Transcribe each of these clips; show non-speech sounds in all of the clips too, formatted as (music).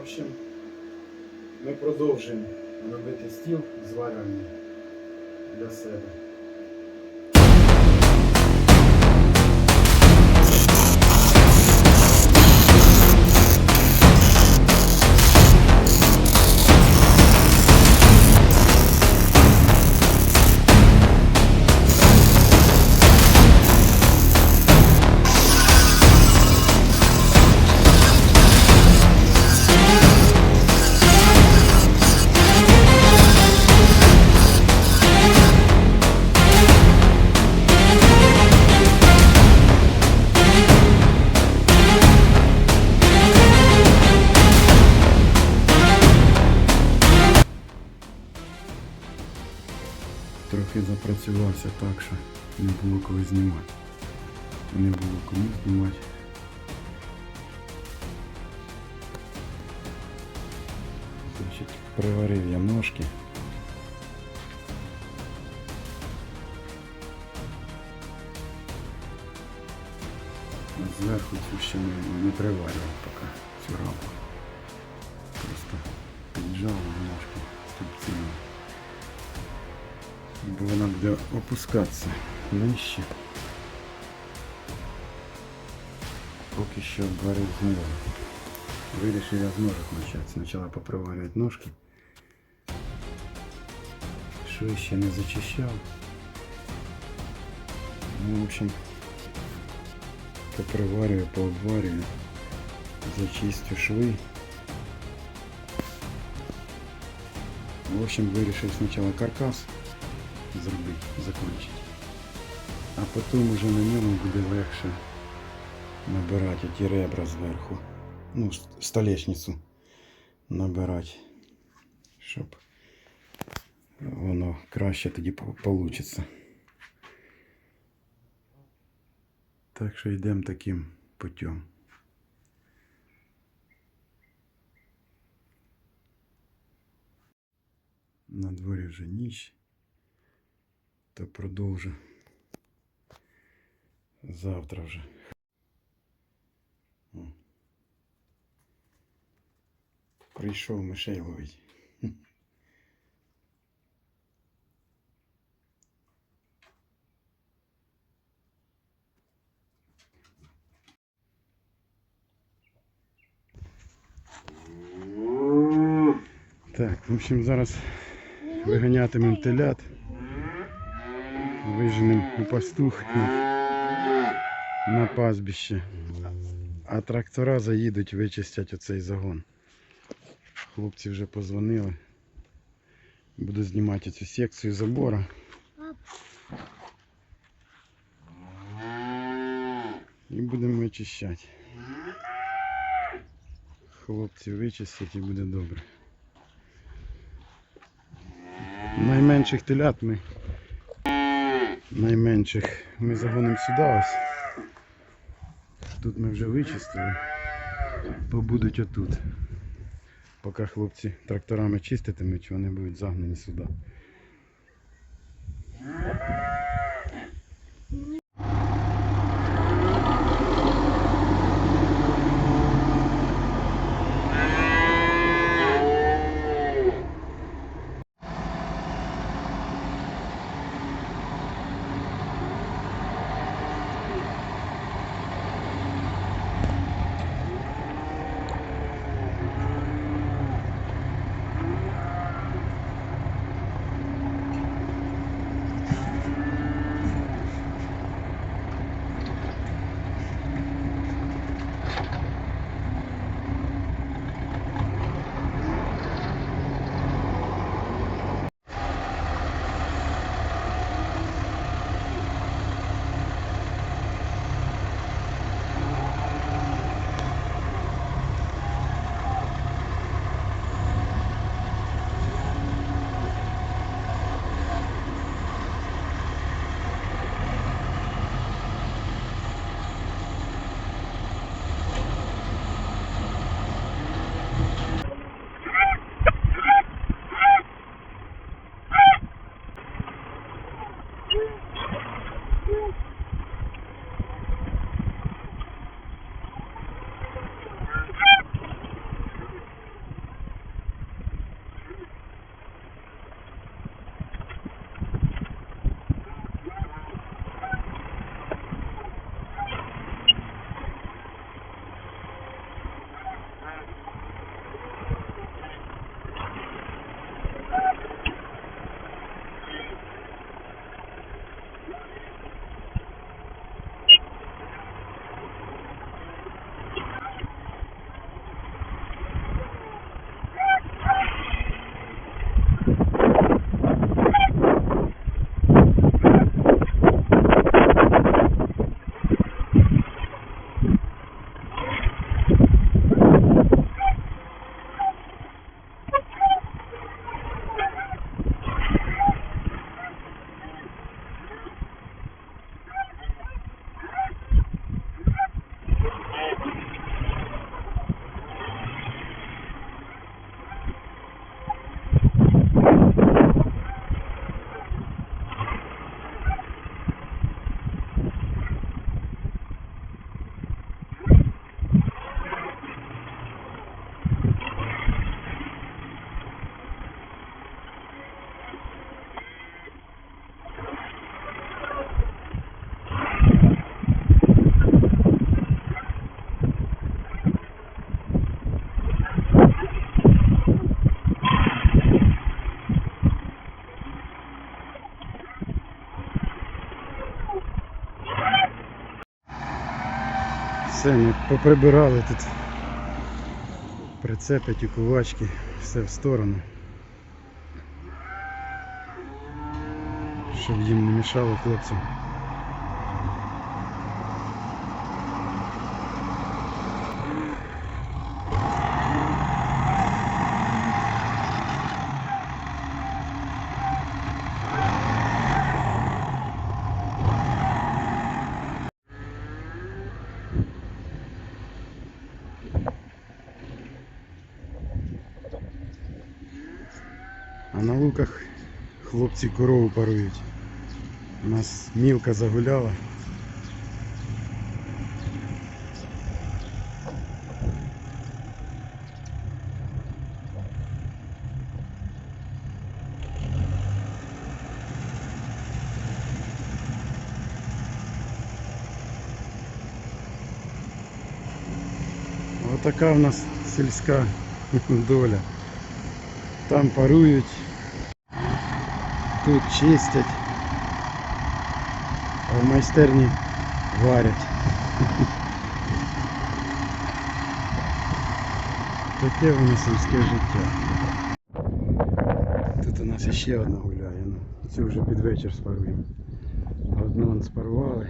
В общем, ми продовжуємо робити стіл зварювальний для себе. Трохи запрацювався так, що не було коли знімати. Не було кому знімати. Значить, приварив я ножки. Зверху цю ще не, не приварював поки цю рамку. Буде опускатися нижче. Поки що обварив знову. Вирішив я з ножок почати. Спочатку поприварювати ножки. Шви ще не зачищав. Ну, в общем, поприварюю, пообварюю, зачистю шви. В общем, вирішив спочатку каркас зробити, закончити. А потім уже на ньому буде легше набирати ті ребра зверху. Ну, столешницю набирати, щоб воно краще тоді вийде. Так що йдемо таким путем. На дворі вже ніч то продовжу завтра вже. О. Прийшов мишей ловить. Так, в общем, зараз виганятимемо телят. Виженемо у пастух на, на пастбище. А трактора заїдуть вичистять оцей загон. Хлопці вже позвонили. Буду знімати цю секцію забора. І будемо вичищати. Хлопці вичистять і буде добре. Найменших телят ми найменших ми загонимо сюди ось. Тут ми вже вичистили. Побудуть отут. Поки хлопці тракторами чиститимуть, вони будуть загнані сюди. Все, ми поприбирали тут. Прицепи, тюкувачки, все в сторону. Щоб їм не мішало хлопцям. хлопці корову парують. У нас мілка загуляла. Отака в нас сільська (laughs) доля. Там парують, Тут чистять, а в майстерні варять. Таке воно сільське життя. Тут у нас іще одна гуляє. Ну, цю вже під вечір спаруємо. Одну вон спарували.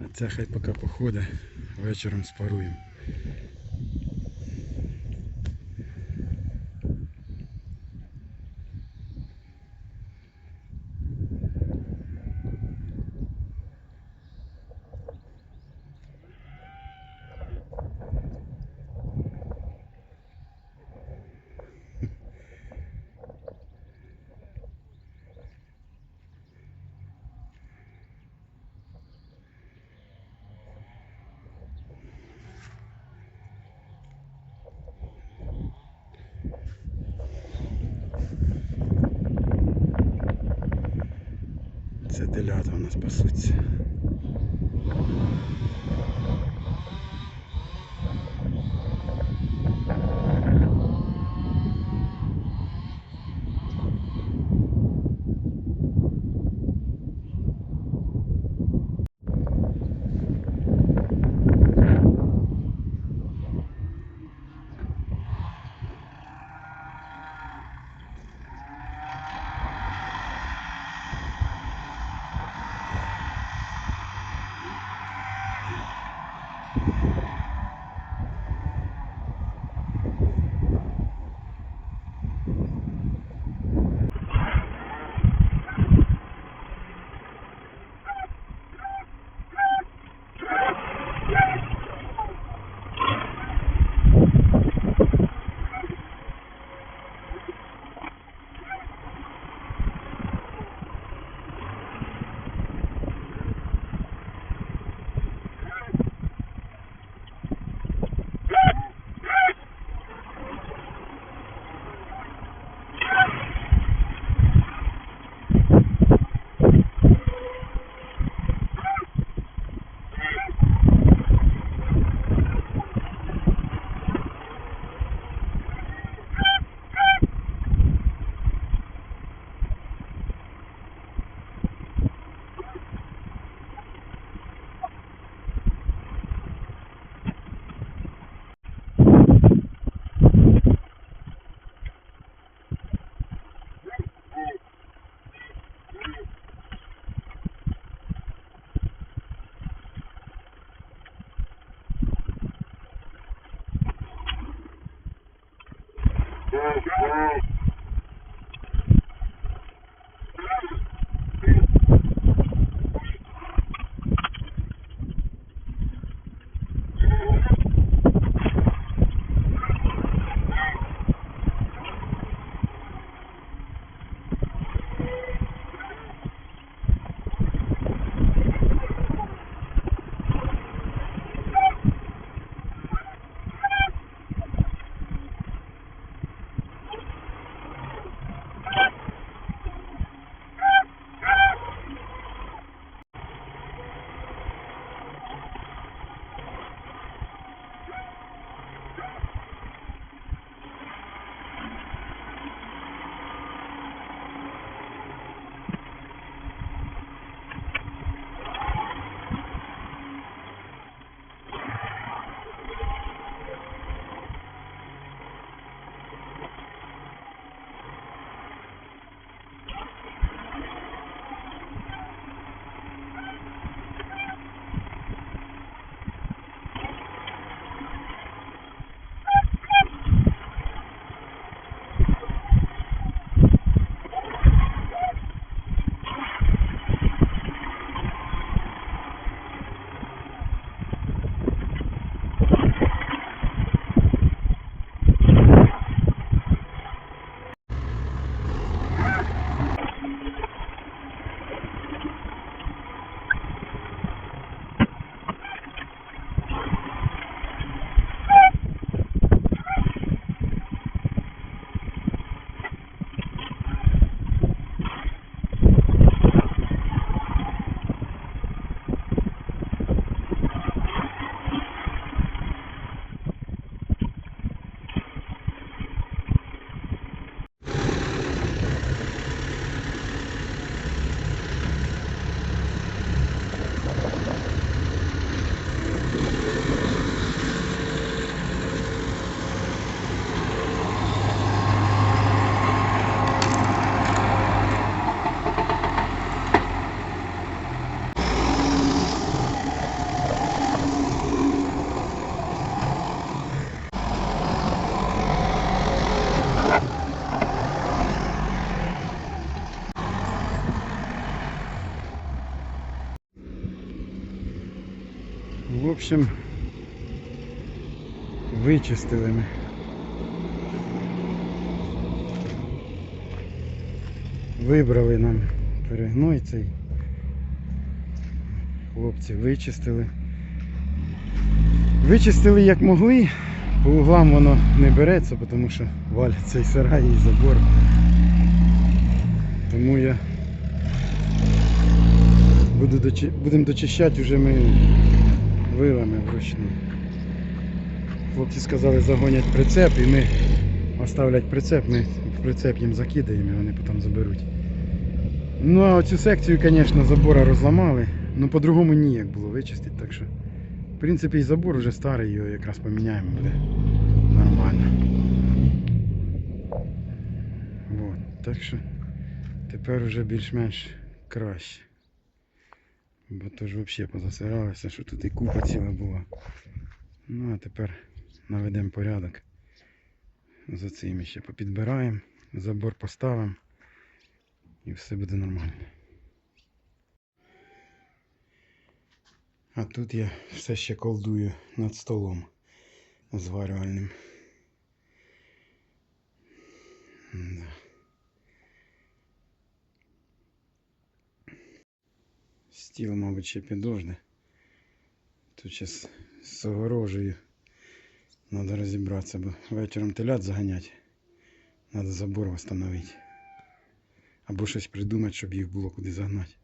А ця хай поки походить, вечором спаруємо. Це у нас пасуться. В общем, вичистили ми. Вибрали нам перегной цей. Хлопці вичистили. Вичистили як могли. По углам воно не береться, тому що валять цей сарай і забор. Тому я буду дочи... будемо дочищати вже ми вилами вручну. Хлопці сказали загонять прицеп і ми оставлять прицеп, ми прицеп їм закидаємо і вони потім заберуть. Ну а оцю секцію, звісно, забора розламали, ну по-другому ніяк було вичистити, так що. В принципі, і забор вже старий, його якраз поміняємо, буде нормально. Вот. Так що тепер вже більш-менш краще. Бо то ж взагалі позасиралося, що тут і купа ціла була. Ну а тепер наведемо порядок. За цим ще попідбираємо, забор поставимо і все буде нормально. А тут я все ще колдую над столом зварювальним. Да. Стіл, мабуть, ще підожне. Тут зараз з огорожею треба розібратися, бо вечором телят заганяти. Треба забор встановити. Або щось придумати, щоб їх було куди загнати.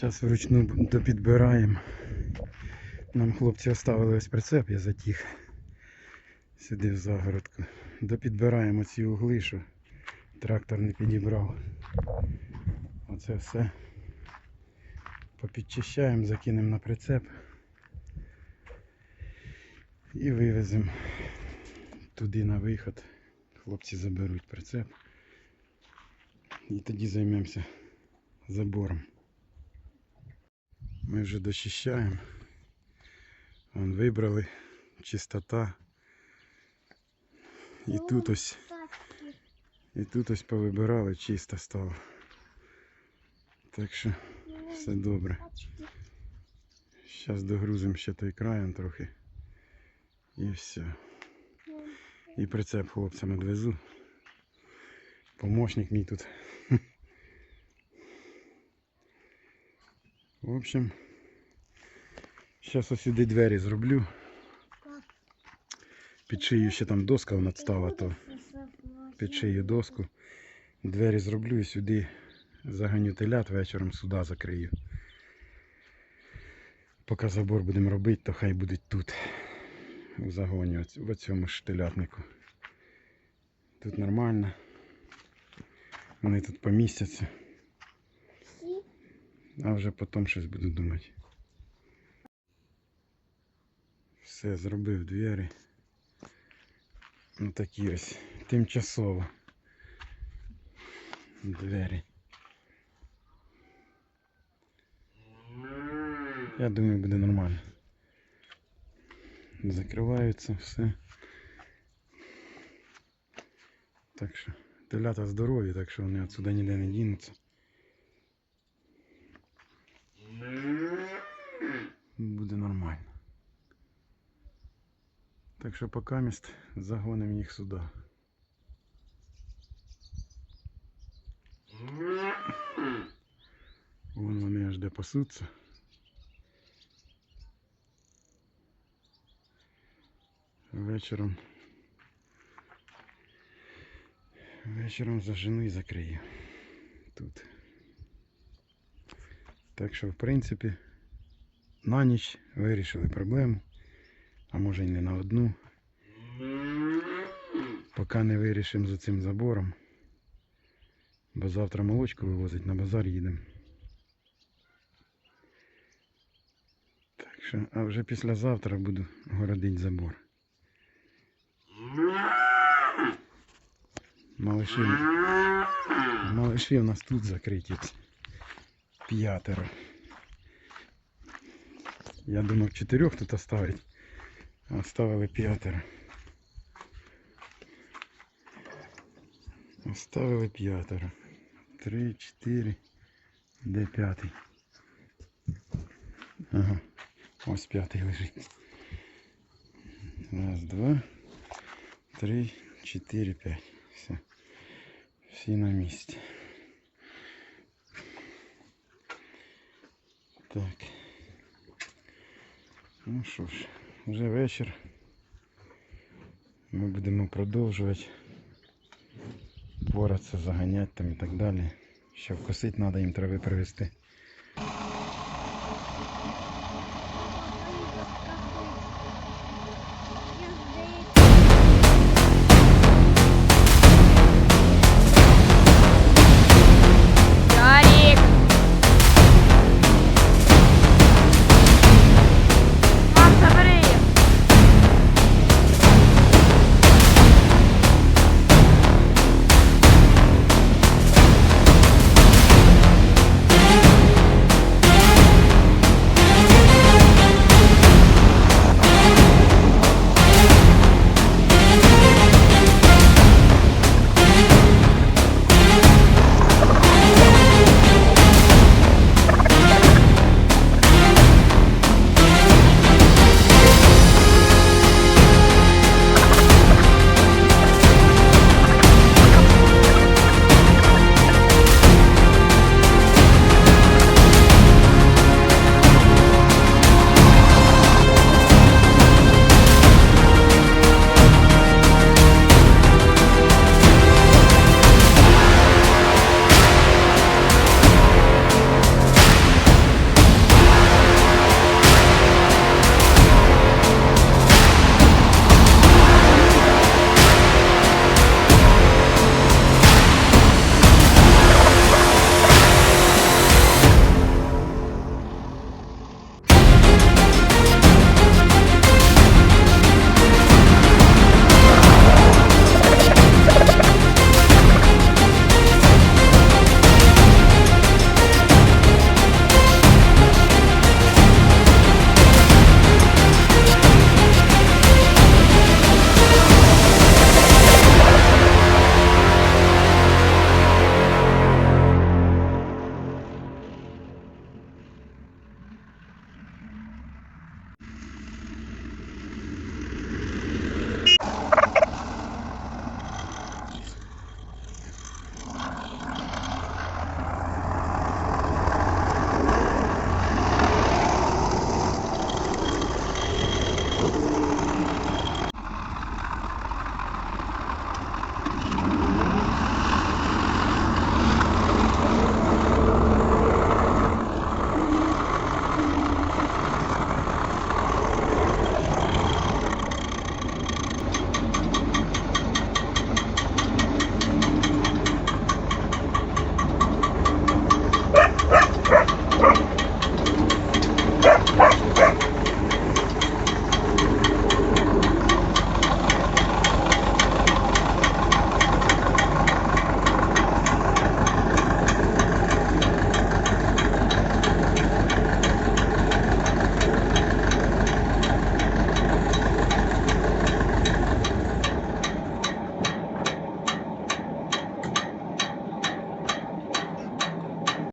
Зараз вручну допідбираємо. Нам хлопці оставили ось прицеп, я затіг сюди в загородку. Допідбираємо ці угли, що трактор не підібрав. Оце все. Попідчищаємо, закинемо на прицеп і вивеземо туди на виход. Хлопці заберуть прицеп. І тоді займемося забором. Ми вже дочищаємо. Вон вибрали чистота. І тут ось, і тут ось повибирали, чисто стало. Так що все добре. Зараз догрузимо ще той краєм трохи. І все. І прицеп хлопцям відвезу. Помощник мій тут. В общем, зараз ось сюди двері зроблю. Під шию ще там доска надстала, то під шию доску. Двері зроблю і сюди заганю телят вечором сюди закрию. Поки забор будемо робити, то хай будуть тут. У загоні, в цьому ж телятнику. Тут нормально. Вони тут помістяться. А вже потім щось буду думати. Все, зробив двері. Ну такі ось тимчасово. Двері. Я думаю, буде нормально. Закриваються все. Так що телята здорові, так що вони отсюди ніде не дінуться. Буде нормально. Так що поки міст загонимо їх сюди. Вон вони аж де пасуться. Вечором. Вечором зажену і закрию. Тут. Так що, в принципі, на ніч вирішили проблему. А може й не на одну. Поки не вирішимо за цим забором. Бо завтра молочку вивозить на базар їдемо. Так що, а вже післязавтра буду городити забор. Малыші, малыші у нас тут закриті. П'ятеро. Я думав чотирьох тут оставить. Оставили п'ятеро. Оставили п'ятеро. Три, чотири. Де п'ятий? Ага. Ось п'ятий лежить. Раз, два, три, чотири, п'ять. Все. Всі на місці. Так. Ну що ж, вже вечір. Ми будемо продовжувати поратися, заганяти там і так далі. Ще вкусити треба їм трави привезти.